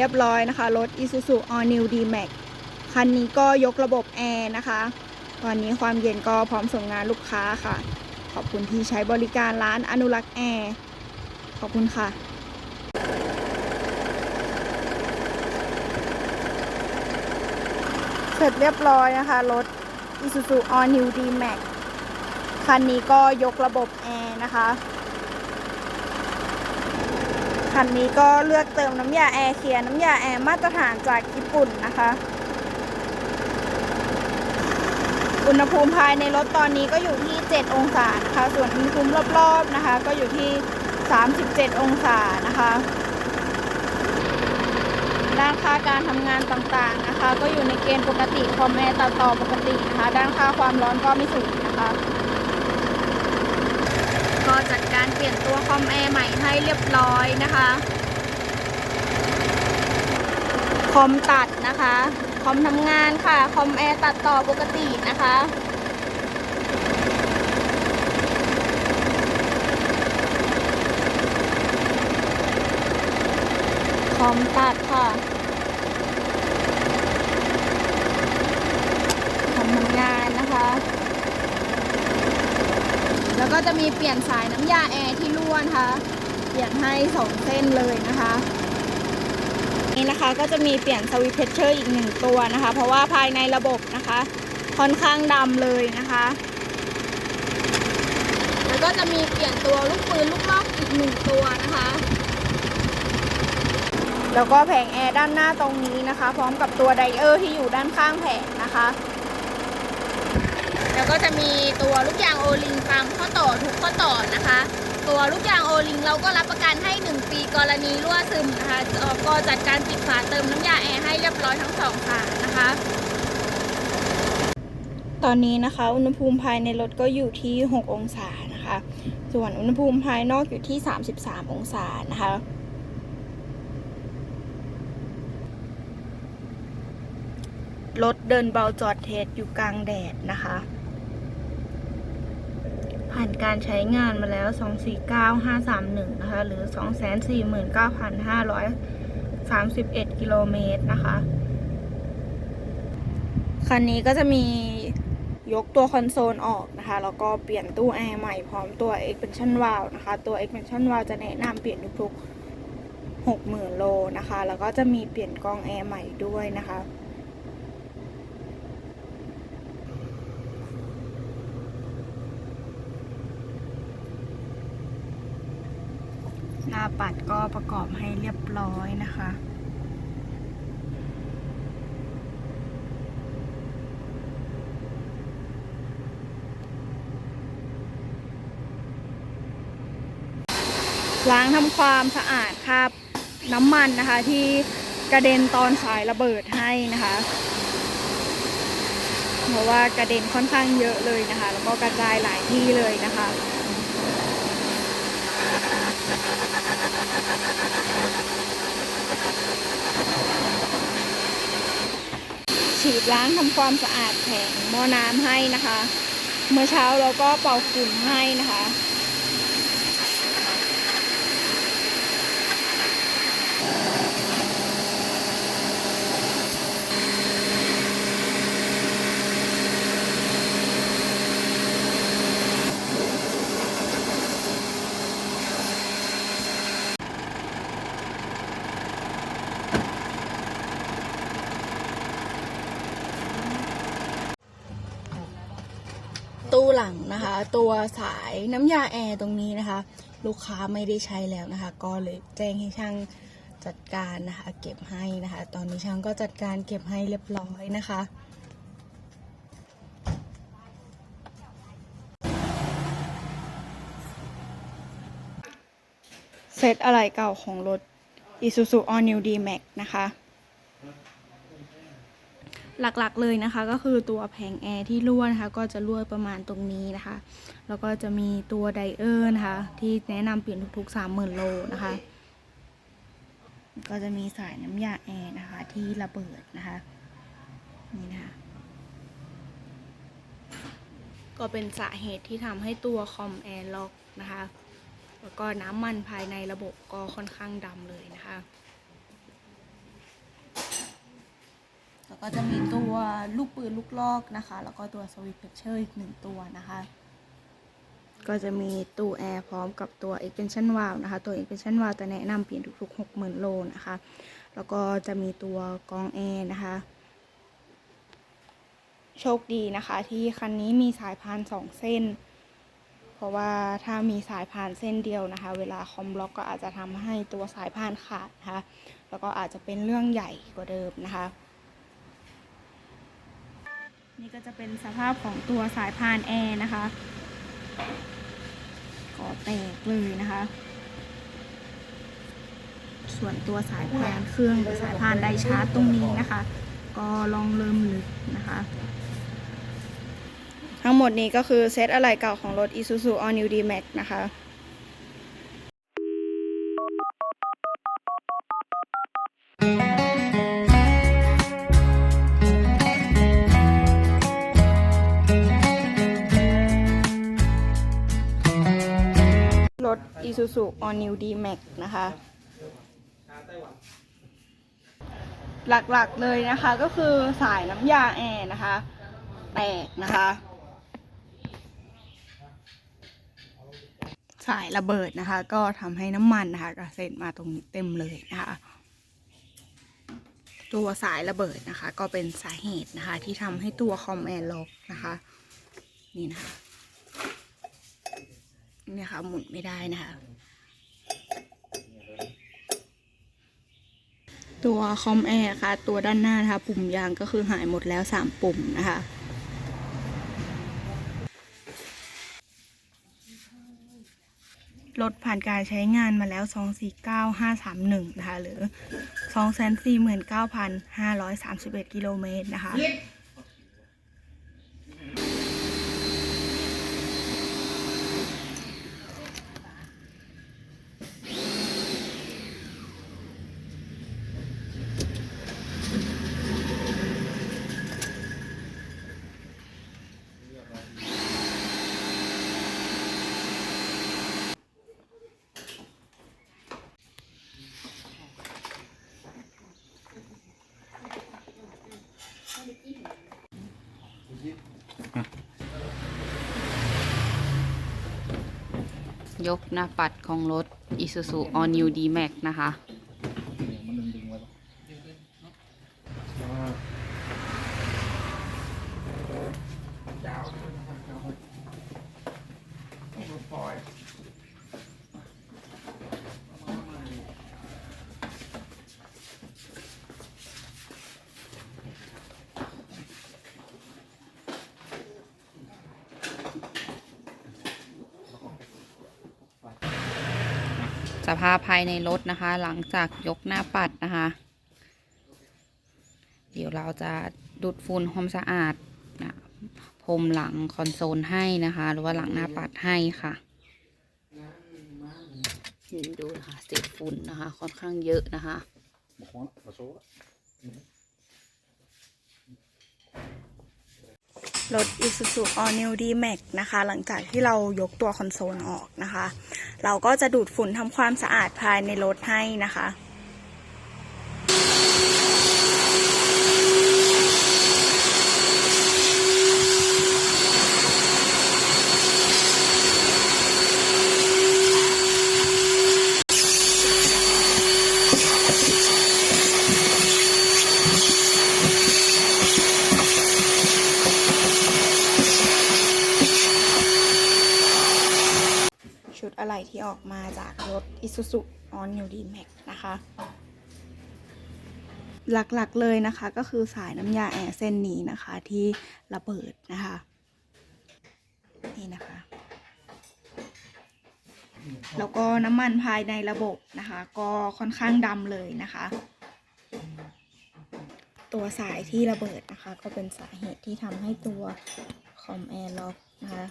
รียบร้อยนะคะ รถ Isuzu All New D-Max คันนี้ก็ยกระบบแอร์นะคะ ตอนนี้ความเย็นก็พร้อมส่งงานลูกค้าค่ะ ขอบคุณที่ใช้บริการร้านอนุรักษ์แอร์ ขอบคุณค่ะเสร็จเรียบร้อยนะคะ รถ Isuzu All New D-Max คันนี้ก็ยกระบบแอร์นะคะ คันนี้ก็เลือกเติมน้ำยาแอร์เคลียร์น้ำยาแอร์มาตรฐานจากญี่ปุ่นนะคะ อุณหภูมิภายในรถตอนนี้ก็อยู่ที่ 7 องศานะคะ ส่วนอุณหภูมิรอบๆนะคะ ก็อยู่ที่ 37 องศานะคะด้านค่าการทำงานต่างๆนะคะ ก็อยู่ในเกณฑ์ปกติคอมแอร์ตัดต่อปกตินะคะ ด้านค่าความร้อนก็ไม่สูงนะคะ ก็จัดการเปลี่ยนตัวคอมแอร์ใหม่ให้เรียบร้อยนะคะ คอมตัดนะคะ คอมทำงานค่ะ คอมแอร์ตัดต่อปกตินะคะคอมตัดค่ะ คอมทำงานนะคะ แล้วก็จะ มีเปลี่ยนสายน้ำยาแอร์ที่รั่วนะคะ เปลี่ยนให้สองเส้นเลยนะคะ นี่นะคะก็จะมีเปลี่ยนสวิตช์เพชเชอร์อีกหนึ่งตัวนะคะ เพราะว่าภายในระบบนะคะ ค่อนข้างดำเลยนะคะ แล้วก็จะมีเปลี่ยนตัวลูกปืนลูกลอกอีกหนึ่งตัวนะคะแล้วก็แผงแอร์ด้านหน้าตรงนี้นะคะ พร้อมกับตัวไดเออร์ที่อยู่ด้านข้างแผงนะคะ แล้วก็จะมีตัวลูกยางโอลิงตามข้อต่อทุกข้อต่อนะคะ ตัวลูกยางโอลิงเราก็รับประกันให้ 1 ปีกรณีรั่วซึมนะคะก่อก็จัดการปิดฝาเติมน้ำยาแอร์ให้เรียบร้อยทั้งสองฝานะคะ ตอนนี้นะคะ อุณหภูมิภายในรถก็อยู่ที่ 6 องศานะคะ ส่วนอุณหภูมิภายนอกอยู่ที่ 33 องศานะคะรถเดินเบาจอดเทสอยู่กลางแดดนะคะ ผ่านการใช้งานมาแล้ว 249531 นะคะ หรือ 249,531 กิโลเมตรนะคะ คันนี้ก็จะมียกตัวคอนโซลออกนะคะ แล้วก็เปลี่ยนตู้แอร์ใหม่พร้อมตัว expansion valve นะคะ ตัว expansion valve จะแนะนำเปลี่ยนทุกๆ60,000 โลนะคะ แล้วก็จะมีเปลี่ยนกองแอร์ใหม่ด้วยนะคะาปัดก็ประกอบให้เรียบร้อยนะคะล้างทำความสะอาดคราบน้ำมันนะคะที่กระเด็นตอนสายระเบิดให้นะคะ เพราะว่ากระเด็นค่อนข้างเยอะเลยนะคะ แล้วก็กระจายหลายที่เลยนะคะ ฉีดล้างทำความสะอาดแผงหม้อน้ำให้นะคะ เมื่อเช้าเราก็เป่าฝุ่นให้นะคะ ตัวสายน้ำยาแอร์ตรงนี้นะคะ ลูกค้าไม่ได้ใช้แล้วนะคะ ก็เลยแจ้งให้ช่างจัดการนะคะ เก็บให้นะคะ ตอนนี้ช่างก็จัดการเก็บให้เรียบร้อยนะคะเซตอะไรเก่าของรถ Isuzu All New D-Max นะคะ หลักๆเลยนะคะ ก็คือตัวแผงแอร์ที่รั่วนะคะ ก็จะรั่วประมาณตรงนี้นะคะ แล้วก็จะมีตัวไดเออร์นะคะ ที่แนะนำเปลี่ยนทุกๆ 30,000 โลนะคะ ก็จะมีสายน้ำยาแอร์นะคะ ที่ระเบิดนะคะ นี่นะคะก็เป็นสาเหตุที่ทำให้ตัวคอมแอร์ล็อกนะคะ แล้วก็น้ำมันภายในระบบก็ค่อนข้างดำเลยนะคะ แล้วก็จะมีตัวลูกปืนลูกลอกนะคะ แล้วก็ตัวสวิตช์เพชเชอร์อีกหนึ่งตัวนะคะ ก็จะมีตู้แอร์พร้อมกับตัว extension valve นะคะ ตัว extension valve จะแนะนำเปลี่ยนทุกๆ 60,000 โลนะคะ แล้วก็จะมีตัวกรองแอร์นะคะ โชคดีนะคะที่คันนี้มีสายพานสองเส้น เพราะว่าถ้ามีสายพานเส้นเดียวนะคะ เวลาคอมบล็อกก็อาจจะทำให้ตัวสายพานขาดนะคะ แล้วก็อาจจะเป็นเรื่องใหญ่กว่าเดิมนะคะ นี่ก็จะเป็นสภาพของตัวสายพานแอร์นะคะก็แตกเลยนะคะ ส่วนตัวสายพานเครื่องหรือสายพานไดชาร์จตรงนี้นะคะ ก็ลองเริ่มลึกนะคะ ทั้งหมดนี้ก็คือเซตอะไหล่เก่าของรถ Isuzu All New D-Max นะคะ Isuzu All New D-Max นะคะ หลักๆเลยนะคะก็คือสายน้ำยาแอร์นะคะ แตกนะคะ สายระเบิดนะคะ ก็ทำให้น้ำมันนะคะกระเซ็นมาตรงนี้เต็มเลยนะคะตัวสายระเบิดนะคะ ก็เป็นสาเหตุนะคะ ที่ทำให้ตัวคอมแอร์ล็อกนะคะ นี่นะคะ เนี่ยค่ะหมุนไม่ได้นะคะ ตัวคอมแอร์ค่ะ ตัวด้านหน้านะคะ ปุ่มยางก็คือหายหมดแล้ว 3 ปุ่มนะคะรถผ่านการใช้งานมาแล้ว 249531 นะคะ หรือ 249,531 กิโลเมตรนะคะ ยกหน้าปัดของรถ Isuzu All New D-Max นะคะ มันดึงดึงไว้ปะปล่อย ส ภาพภายในรถนะคะ หลังจากยกหน้าปัดนะคะ เดี๋ยวเราจะดูดฝุ่นความสะอาดนะพรมหลังคอนโซลให้นะคะ หรือว่าหลังหน้าปัดให้ค่ะนี่ดูนะคะเศษฝุ่นนะคะ ค่อนข้างเยอะนะคะ รถ Isuzu All New D-Max นะคะ หลังจากที่เรายกตัวคอนโซลออกนะคะ เราก็จะดูดฝุ่นทำความสะอาดภายในรถให้นะคะ ชุด ออกมาจากรถ Isuzu All New D-Max นะคะ หลักๆเลยนะคะก็คือสายน้ำยาแอร์เส้นนี้นะคะที่ระเบิดนะคะ นี่นะคะ แล้วก็น้ำมันภายในระบบนะคะ ก็ค่อนข้างดำเลยนะคะ ตัวสายที่ระเบิดนะคะ ก็เป็นสาเหตุที่ทำให้ตัวคอมแอร์ล็อกนะคะ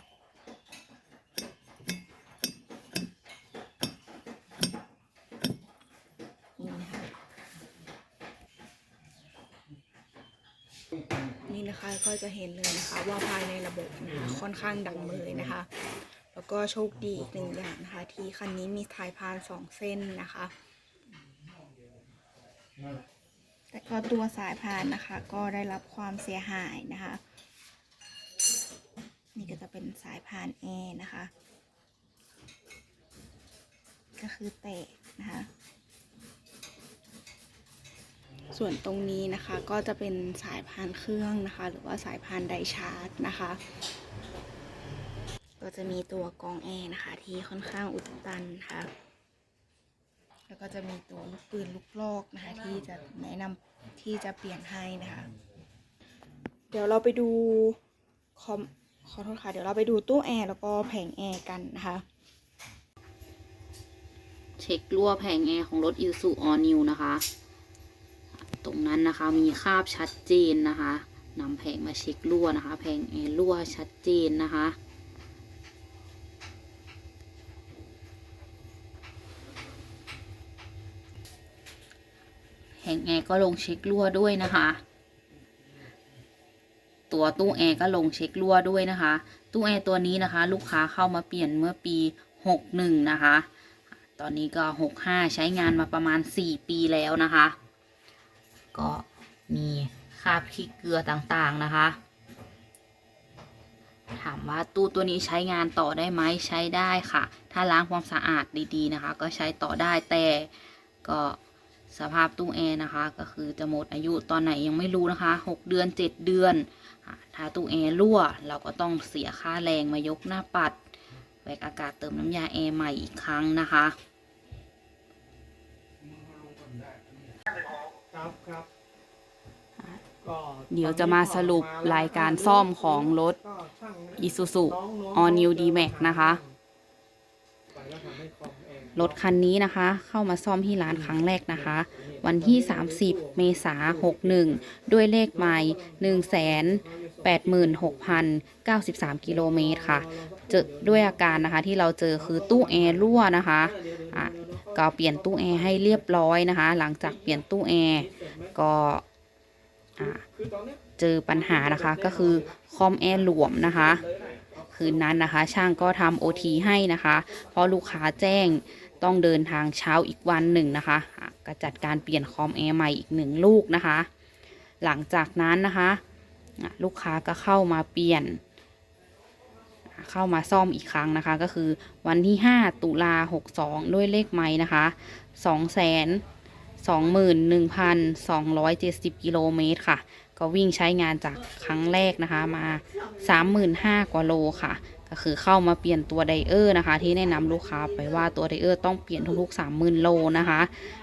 นี่นะคะนี่นะคะ ก็จะเห็นเลยนะคะ ว่าภายในระบบนะคะค่อนข้างดำเลยนะคะ แล้วก็โชคดีอีกหนึ่งอย่างนะคะ ที่คันนี้มีสายพานสองเส้นนะคะ แต่ก็ตัวสายพานนะคะก็ได้รับความเสียหายนะคะ นี่ก็จะเป็นสายพานแอนะคะ ก็คือแตกนะคะ ส่วนตรงนี้นะคะก็จะเป็นสายพานเครื่องนะคะ หรือว่าสายพานไดชาร์จนะคะ ก็จะมีตัวกองแอร์นะคะ ที่ค่อนข้างอุดตันนะคะ แล้วก็จะมีตัวลูกปืนลูกโลกนะคะ ที่จะแนะนำที่จะเปลี่ยนให้นะคะ เดี๋ยวเราไปดูคอมขอโทษค่ะ เดี๋ยวเราไปดูตู้แอร์แล้วก็แผงแอร์กันนะคะ เช็ครั่วแผงแอร์ของรถ i s u All New นะคะ ตรงนั้นนะคะมีคาบชัดเจนนะคะนำแผงมาเช็ครั่วนะคะแผงแอร์รั่วชัดเจนนะคะ แผงแอร์ก็ลงเช็ครั่วด้วยนะคะ ตัวตู้แอร์ก็ลงเช็ครั่วด้วยนะคะ ตู้แอร์ตัวนี้นะคะ ลูกค้าเข้ามาเปลี่ยนเมื่อปี 61 นะคะ ตอนนี้ก็ 65 ใช้งานมาประมาณ 4 ปีแล้วนะคะ ก็มีคราบขี้เกลือต่างๆนะคะ ถามว่าตู้ตัวนี้ใช้งานต่อได้ไหมใช้ได้ค่ะ ถ้าล้างความสะอาดดีๆนะคะ ก็ใช้ต่อได้แต่ก็สภาพตู้แอร์นะคะ ก็คือจะหมดอายุตอนไหนยังไม่รู้นะคะ 6 เดือน 7 เดือน ถ้าตู้แอร์รั่ว เราก็ต้องเสียค่าแรงมายกหน้าปัด แวกอากาศเติมน้ำยาแอร์ใหม่อีกครั้งนะคะ ครับครับก็เดี๋ยวจะมาสรุปรายการซ่อมของรถก็ช่าง Isuzu น้องๆ All New D-Max นะคะไปแล้วทำให้คอมเองรถคันนี้นะคะ เข้ามาซ่อมที่ร้านครั้งแรกนะคะ วันที่ 30 เมษายน 61 ด้วยเลขไมล์186,093 กิโลเมตรค่ะ เจอด้วยอาการนะคะที่เราเจอคือตู้แอร์รั่วนะคะอะ ก็เปลี่ยนตู้แอร์ให้เรียบร้อยนะคะ หลังจากเปลี่ยนตู้แอร์ก็เจอปัญหานะคะก็คือคอมแอร์หลวมนะคะ คืนนั้นนะคะ ช่างก็ทำโอทีให้นะคะ เพราะลูกค้าแจ้งต้องเดินทางเช้าอีกวันหนึ่งนะคะก็จัดการเปลี่ยนคอมแอร์ใหม่อีกหนึ่งลูกนะคะ หลังจากนั้นนะคะ ลูกค้าก็เข้ามาเปลี่ยน เข้ามาซ่อมอีกครั้งนะคะ ก็คือวันที่ 5 ตุลา 62 ด้วยเลขไม้นะคะ2 2 21,270 กิโลเมตรค่ะ ก็วิ่งใช้งานจากครั้งแรกนะคะมา 35,000 กว่าโลค่ะ ก็คือเข้ามาเปลี่ยนตัวไดเออร์นะคะ ที่แนะนำลูกค้าไปว่าตัวไดเออร์ต้องเปลี่ยนทุกๆ 30,000 โลนะคะ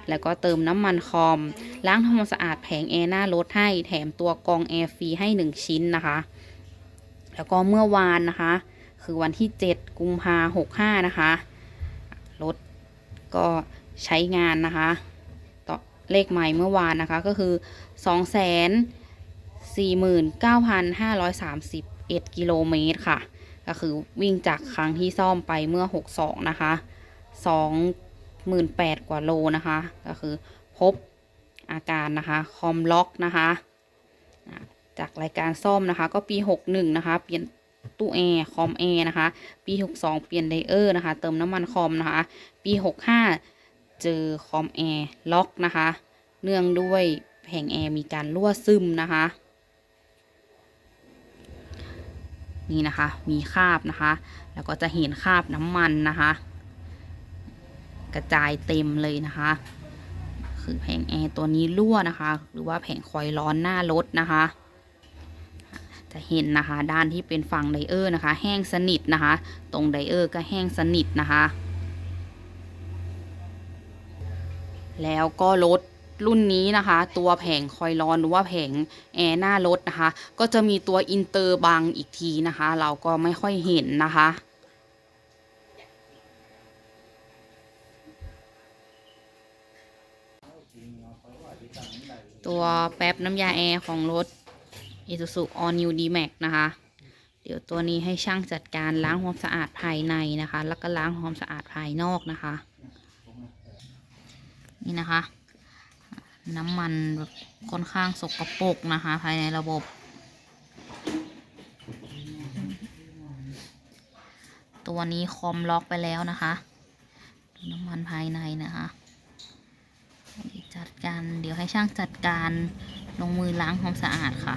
แล้วก็เติมน้ำมันคอม ล้างทำความสะอาดแผงแอร์หน้ารถให้ แถมตัวกองแอร์ฟรีให้ 1 ชิ้นนะคะ แล้วก็เมื่อวานนะคะ คือวันที่ 7 กุมภาหกห้านะคะ รถก็ใช้งานนะคะ ต่อเลขใหม่เมื่อวานนะคะก็คือ 2 4 9 5 3 1 กิโลเมตรค่ะ ก็คือวิ่งจากครั้งที่ซ่อมไปเมื่อ 62 นะคะ 28,000 กว่าโลนะคะ ก็คือพบอาการนะคะคอมล็อกนะคะอะจากรายการซ่อมนะคะ ก็ปี 61 นะคะ เปลี่ยน ตู้แอร์คอมแอร์นะคะ ปี 62 เปลี่ยนไดเออร์นะคะ เติมน้ำมันคอมนะคะ ปี 65 เจอคอมแอร์ล็อกนะคะ เนื่องด้วยแผงแอร์มีการรั่วซึมนะคะ นี่นะคะมีคราบนะคะ แล้วก็จะเห็นคราบน้ำมันนะคะ กระจายเต็มเลยนะคะ คือแผงแอร์ตัวนี้รั่วนะคะ หรือว่าแผงคอยล์ร้อนหน้ารถนะคะ จะเห็นนะคะ ด้านที่เป็นฝั่งไดเออร์นะคะ แห้งสนิทนะคะ ตรงไดเออร์ก็แห้งสนิทนะคะ แล้วก็รถรุ่นนี้นะคะ ตัวแผงคอยล์ร้อนหรือว่าแผงแอร์หน้ารถนะคะ ก็จะมีตัวอินเตอร์บังอีกทีนะคะ เราก็ไม่ค่อยเห็นนะคะตัวแป๊บน้ำยาแอร์ของรถ Isuzu All New D-Max นะคะ เดี๋ยวตัวนี้ให้ช่างจัดการล้างความสะอาดภายในนะคะ แล้วก็ล้างความสะอาดภายนอกนะคะ นี่นะคะ น้ำมันแบบค่อนข้างสกปรกนะคะ ภายในระบบ ตัวนี้คอมล็อกไปแล้วนะคะน้ำมันภายในนะคะจะจัดการ เดี๋ยวให้ช่างจัดการลงมือล้างความสะอาดค่ะ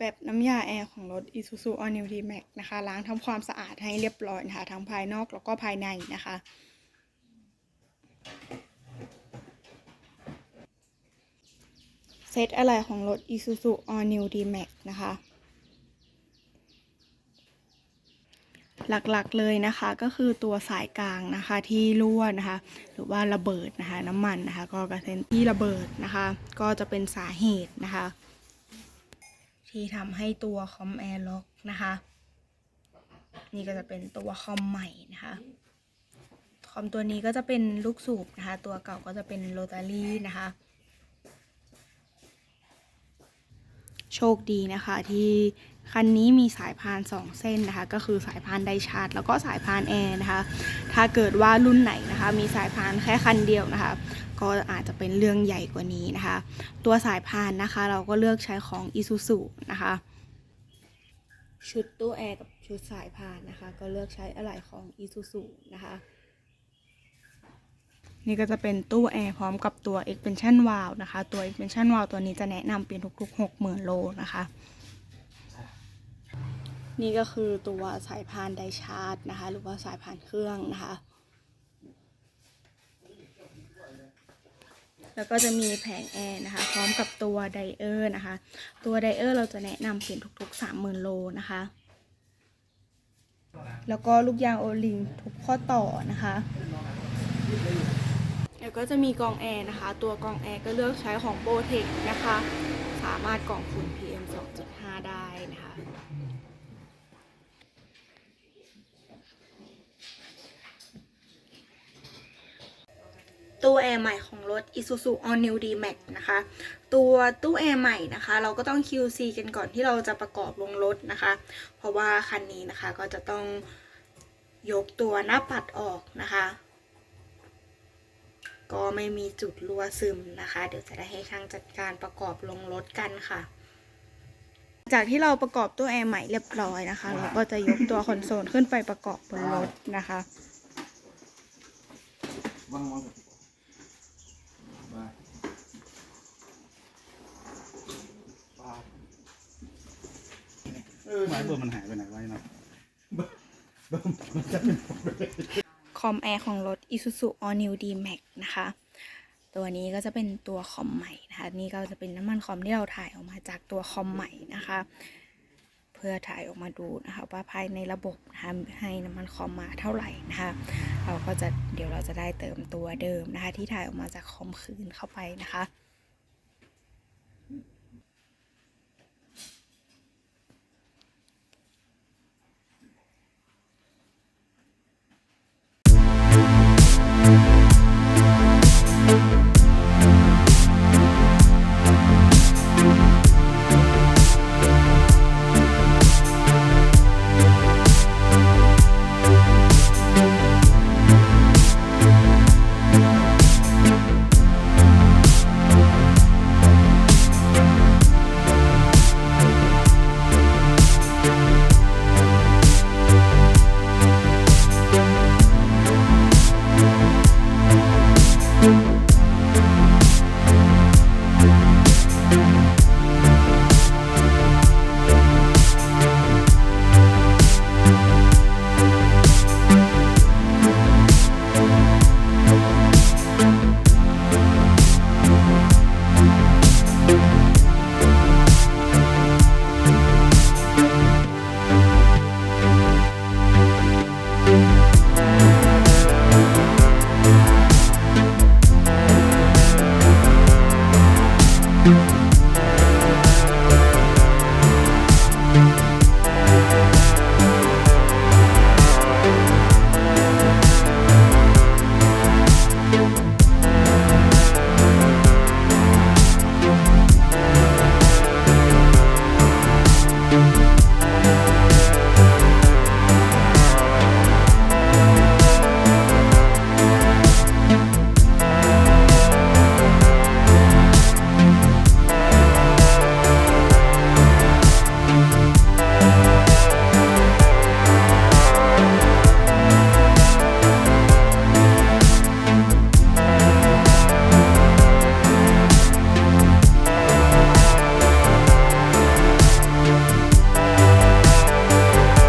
แบบน้ำยาแอร์ของรถ Isuzu All New D-Max นะคะ ล้างทำความสะอาดให้เรียบร้อยนะคะทั้งภายนอกแล้วก็ภายในนะคะ เซตอะไรของรถ Isuzu All New D-Max นะคะ หลักๆเลยนะคะก็คือตัวสายกลางนะคะที่รั่วนะคะ หรือว่าระเบิดนะคะน้ำมันนะคะ ก็กระเซ็นที่ระเบิดนะคะ ก็จะเป็นสาเหตุนะคะ ที่ทำให้ตัวคอมแอร์ล็อกนะคะ นี่ก็จะเป็นตัวคอมใหม่นะคะคอมตัวนี้ก็จะเป็นลูกสูบนะคะ ตัวเก่าก็จะเป็นโรตารี่นะคะ โชคดีนะคะที่คันนี้มีสายพาน 2 เส้นนะคะ ก็คือสายพานไดชาร์จแล้วก็สายพานแอร์นะคะ ถ้าเกิดว่ารุ่นไหนนะคะ มีสายพานแค่คันเดียวนะคะ ก็อาจ เป็นเรื่องใหญ่กว่านี้นะคะ ตัวสายพานนะคะ เราก็เลือกใช้ของ Isuzu นะคะ ชุดตู้แอร์กับชุดสายพานนะคะ ก็เลือกใช้อะไหล่ของ Isuzu นะคะ นี่ก็จะเป็นตู้แอร์พร้อมกับตัว expansion valve นะคะ ตัว expansion valve ตัวนี้จะแนะนำเปลี่ยนทุกๆ 60,000 โลนะคะนี่ก็คือตัวสายพานไดชาร์จนะคะ หรือว่าสายพานเครื่องนะคะ แล้วก็จะมีแผงแอร์นะคะ พร้อมกับตัวไดเออร์นะคะ ตัวไดเออร์เราจะแนะนำเปลี่ยนทุกๆ 30,000 โลนะคะ แล้วก็ลูกยางโอลิงทุกข้อต่อนะคะ แล้วก็จะมีกองแอร์นะคะ ตัวกองแอร์ก็เลือกใช้ของโปรเทคนะคะ สามารถกรองฝุ่น PM 2.5 ได้นะคะ ตู้แอร์ใหม่ของรถ Isuzu All New D-Max นะคะ ตัวตู้แอร์ใหม่นะคะ เราก็ต้อง QC กันก่อนที่เราจะประกอบลงรถนะคะ เพราะว่าคันนี้นะคะก็จะต้องยกตัวหน้าปัดออกนะคะ ก็ไม่มีจุดรั่วซึมนะคะ เดี๋ยวจะได้ให้ช่างจัดการประกอบลงรถกันค่ะจากที่เราประกอบตู้แอร์ใหม่เรียบร้อยนะคะ เราก็จะยกตัวคอนโซลขึ้นไปประกอบบนรถนะคะ วางวางไปปาดเออ ไม้เบอร์มันหายไปไหนไว้เนาะเบอร์เบอร์มันจะเป็นผมเลยคอมแอร์ของรถ Isuzu All New D-Max นะคะ ตัวนี้ก็จะเป็นตัวคอมใหม่นะคะ นี่ก็จะเป็นน้ำมันคอมที่เราถ่ายออกมาจากตัวคอมใหม่นะคะ เพื่อถ่ายออกมาดูนะคะว่าภายในระบบนะคะให้น้ำมันคอมมาเท่าไหร่นะคะ เราก็จะเดี๋ยวเราจะได้เติมตัวเดิมนะคะที่ถ่ายออกมาจากคอมคืนเข้าไปนะคะ